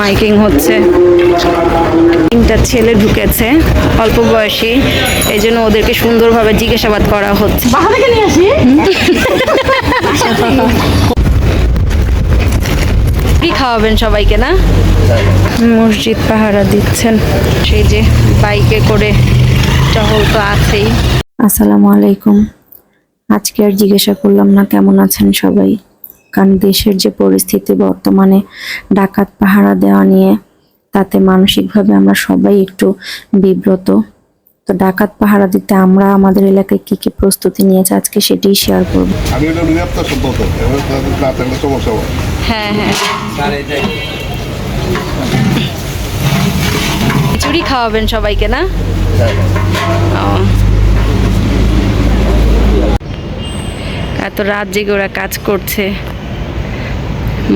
Miking হচ্ছে। তিনটা ছেলে ঢুকেছে অল্প বয়সী। এই জন্য ওদেরকে সুন্দরভাবে জিজ্ঞাসাবাদ করা হচ্ছে। কি খাওয়াবেন সবাইকে না? মসজিদ পাহারা দিচ্ছেন। সেই যে বাইকে করে টহল তো আছেই। আসসালামু আলাইকুম। আজকে আর জিজ্ঞাসা করলাম না কেমন আছেন সবাই? কারণ দেশের যে পরিস্থিতি বর্তমানে ডাকাত পাহারা দেওয়া নিয়ে তাতে মানসিকভাবে আমরা সবাই একটু বিব্রত। তো ডাকাত পাহারা দিতে আমরা আমাদের এলাকায় কি কি প্রস্তুতি নিয়েছে আজকে সেটাই শেয়ার করব। আমি এটা নিরাপত্তা সম্পর্ক। এবার তাদের না থাকলে সমস্যা হবে হ্যাঁ হ্যাঁ। চুরি খাওয়াবেন সবাইকে না? ও। এত রাত জেগে ওরা কাজ করছে।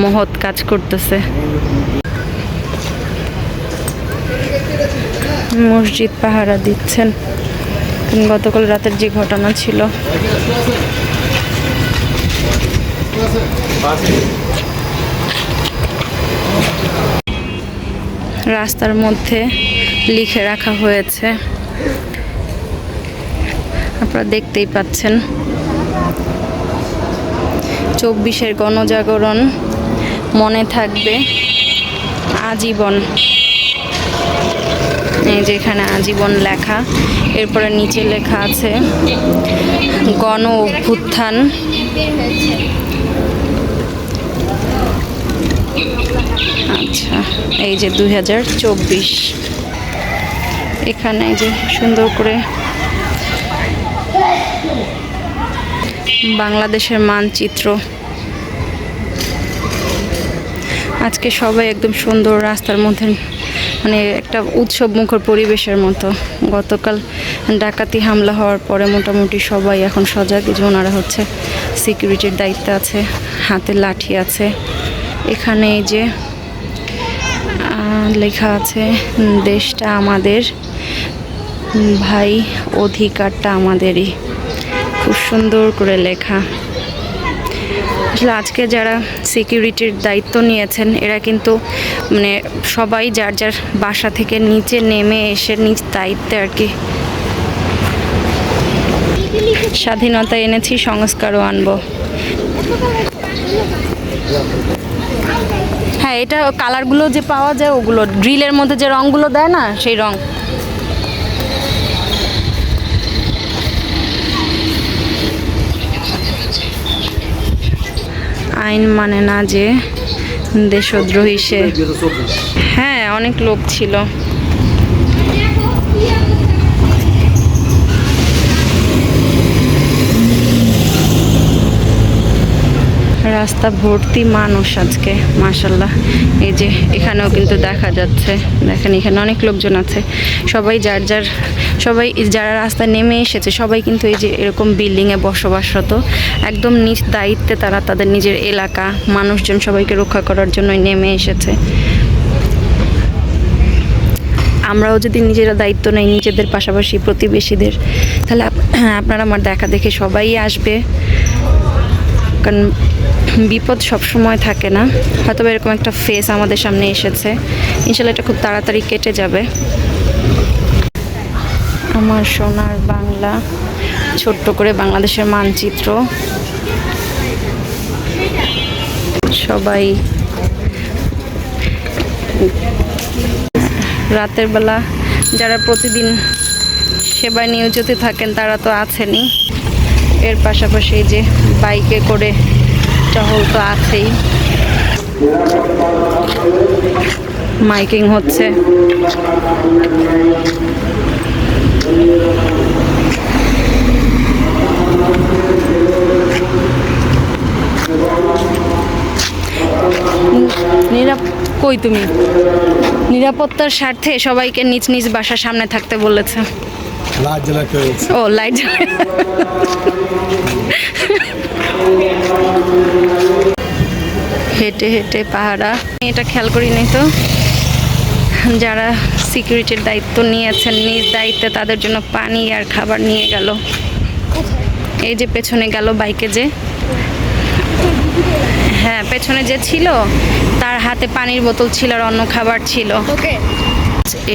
মহৎ কাজ করতেছে। মসজিদ পাহারা দিচ্ছেন। গতকাল রাতের যে ঘটনা ছিল। রাস্তার মধ্যে লিখে রাখা হয়েছে। আপনারা দেখতেই পাচ্ছেন। চব্বিশের গণজাগরণ মনে থাকবে আজীবন। এই যে এখানে আজীবন লেখা, এরপরে নিচে লেখা আছে, গণ অভ্যুত্থান। আচ্ছা এই যে দুই হাজার চব্বিশ। এখানে যে সুন্দর করে বাংলাদেশের মানচিত্র। আজকে সবাই একদম সুন্দর, রাস্তার মধ্যে মানে একটা উৎসব মুখর পরিবেশের মতো। গতকাল ডাকাতি হামলা হওয়ার পরে মোটামুটি সবাই এখন সজাগ ওনারা হচ্ছে সিকিউরিটির দায়িত্ব আছে, হাতে লাঠি আছে। এখানে যে লেখা আছে, দেশটা আমাদের, ভাই অধিকারটা আমাদেরই। খুব সুন্দর করে লেখা। আসলে আজকে যারা সিকিউরিটির দায়িত্ব নিয়েছেন, এরা কিন্তু মানে সবাই যার যার বাসা থেকে নিচে নেমে এসে নিজ দায়িত্বে আর কি। স্বাধীনতা এনেছি, সংস্কারও আনব। হ্যাঁ এটা কালারগুলো যে পাওয়া যায় ওগুলো ড্রিলের মধ্যে যে রঙগুলো দেয় না, সেই রং। আইন মানে না যে দেশদ্রোহী সে। হ্যাঁ অনেক লোক ছিল। রাস্তা ভর্তি মানুষ আজকে মাশাল্লাহ এই যে, এখানেও কিন্তু দেখা যাচ্ছে। দেখেন, এখানে অনেক লোকজন আছে। সবাই যার যার, সবাই যারা রাস্তায় নেমে এসেছে, সবাই কিন্তু এই যে এরকম বিল্ডিংয়ে বসবাসরত। একদম নিজ দায়িত্বে তারা তাদের নিজের এলাকা, মানুষজন সবাইকে রক্ষা করার জন্যই নেমে এসেছে। আমরাও যদি নিজেরা দায়িত্ব নেই, নিজেদের পাশাপাশি প্রতিবেশীদের, তাহলে আপ- আপনারা আমার দেখা দেখে সবাই আসবে। কারণ বিপদ সব সময় থাকে না। হয়তো এরকম একটা ফেস আমাদের সামনে এসেছে। ইনশাল্লাহ এটা খুব তাড়াতাড়ি কেটে যাবে। আমার সোনার বাংলা, ছোট্ট করে বাংলাদেশের মানচিত্র। সবাই রাতের বেলা যারা প্রতিদিন সেবায় নিয়োজিত থাকেন, তারা তো আছেনই। এর পাশাপাশি যে বাইকে করে টহল তো আছেই। মাইকিং হচ্ছে। নিরাপ কই তুমি? নিরাপত্তার স্বার্থে সবাইকে নিজ নিজ বাসার সামনে থাকতে বলেছে। লাইট জ্বালাতে হয়েছে ও লাইট হেঁটে হেঁটে পাহারা। এটা খেয়াল করিনি তো। যারা সিকিউরিটির দায়িত্ব নিয়েছেন নিজ দায়িত্বে তাদের জন্য পানি আর খাবার নিয়ে গেল। এই যে পেছনে গেল বাইকে যে। হ্যাঁ পেছনে যে ছিল তার হাতে পানির বোতল ছিল আর অন্য খাবার ছিল। ওকে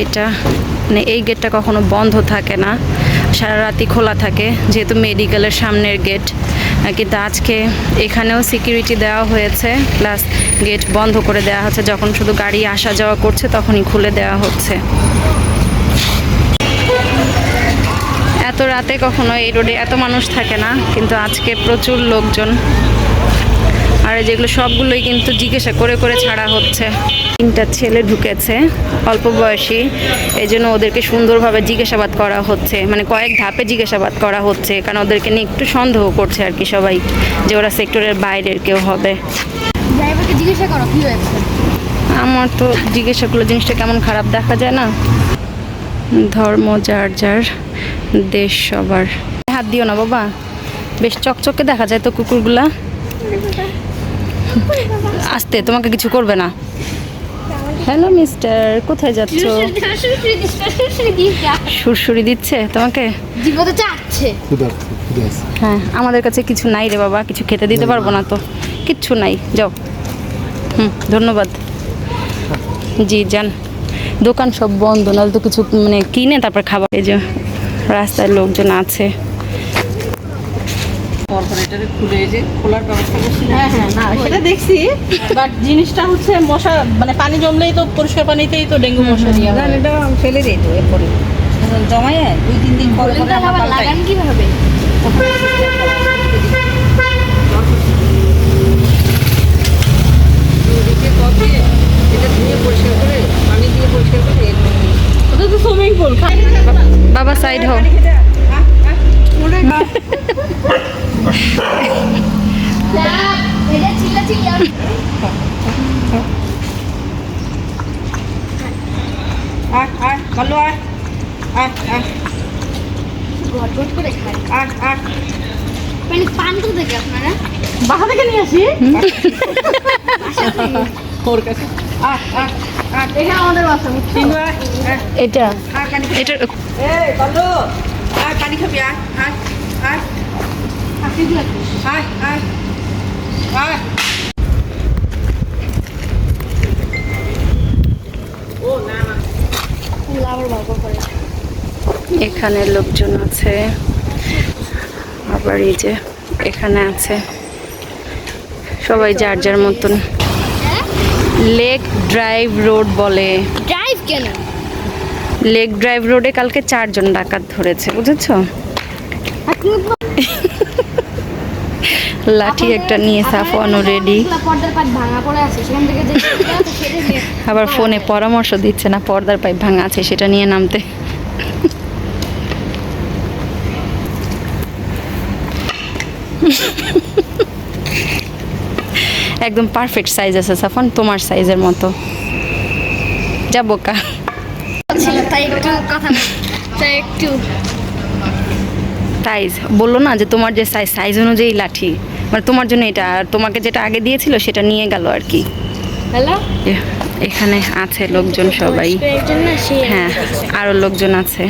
এটা মানে এই গেটটা কখনো বন্ধ থাকে না। সারা রাতি খোলা থাকে, যেহেতু মেডিকেলের সামনের গেট কিন্তু আজকে এখানেও সিকিউরিটি দেওয়া হয়েছে প্লাস গেট বন্ধ করে দেওয়া হচ্ছে। যখন শুধু গাড়ি আসা যাওয়া করছে, তখনই খুলে দেওয়া হচ্ছে। এত রাতে কখনো এই রোডে এত মানুষ থাকে না, কিন্তু আজকে প্রচুর লোকজন। আর যেগুলো সবগুলোই কিন্তু জিজ্ঞাসা করে করে ছাড়া হচ্ছে। তিনটা ছেলে ঢুকেছে অল্প বয়সী এই জন্য ওদেরকে সুন্দরভাবে জিজ্ঞাসাবাদ করা হচ্ছে মানে কয়েক ধাপে জিজ্ঞাসাবাদ করা হচ্ছে কারণ ওদেরকে নিয়ে একটু সন্দেহ করছে আর কি সবাই যে ওরা সেক্টরের বাইরের কেউ হবে। ড্রাইভারকে জিজ্ঞাসা করো কি হয়েছে? আমার তো জিজ্ঞাসা করলে জিনিসটা কেমন খারাপ দেখা যায় না। ধর্ম যার যার দেশ সবার। হাত দিও না বাবা বেশ চকচকে দেখা যায় তো কুকুরগুলা। আসতে তোমাকে কিছু করবে না। হ্যালো মিস্টার কোথায় যাচ্ছ? সুরসুরি দিচ্ছে তোমাকে? হ্যাঁ আমাদের কাছে কিছু নাই রে বাবা কিছু খেতে দিতে পারব না তো। কিচ্ছু নাই যাও। হুম ধন্যবাদ। জি যান। দোকান সব বন্ধ নাহলে তো কিছু মানে কিনে তারপর খাবার। এই যে রাস্তায় লোকজন আছে। কর্পোরেটরে খুলে যে খোলার ব্যবস্থা করছি না হ্যাঁ হ্যাঁ না সেটা দেখছি বাট জিনিসটা হচ্ছে মশা মানে পানি জমলেই তো পরিষ্কার পানিতেই তো ডেঙ্গু মশা নিয়ে না এটা ফেলে দিই তো এরপরে। জমায় দুই তিন দিন পরে পরে আবার লাগান কীভাবে? এদিকে কল দিয়ে এটা ধুয়ে পরিষ্কার করে পানি দিয়ে পরিষ্কার করে এরপরে ওটা তো সুইমিং পুল বাবা সাইড হোক এটা চিল্লা চিল্লা আয় আয় ভালো আয় আয় আয়। গট গট করে খায় আয় আয়। মানে পান তো দেখে আপনারা। বাসা থেকে নিয়ে আসি? ওর কাছে। আয় আয় আয়। এখানে আমাদের বাসা কিন্তু এটা। এটা খাবি আয় আয় আয়। আয় আয়। আয় ও না না আবার গল্প করে এখানে লোকজন আছে। আবার এই যে এখানে আছে। সবাই যার যার মতন। লেক ড্রাইভ রোড বলে। ড্রাইভ কেন? লেক ড্রাইভ রোডে কালকে চারজন ডাকাত ধরেছে বুঝেছ? লাঠি একটা নিয়ে সাফওয়ানও রেডি আবার ফোনে পরামর্শ দিচ্ছে না পর্দার পাইপ ভাঙা আছে সেটা নিয়ে নামতে। একদম পারফেক্ট সাইজ আছে সাফন তোমার সাইজের মতো। যা বোকা। সাইজ বলল না যে তোমার যে সাইজ সাইজ অনুযায়ী লাঠি। মানে তোমার জন্য এটা আর তোমাকে যেটা আগে দিয়েছিল সেটা নিয়ে গেল আর কি। এখানে আছে লোকজন সবাই। হ্যাঁ আরও লোকজন আছে।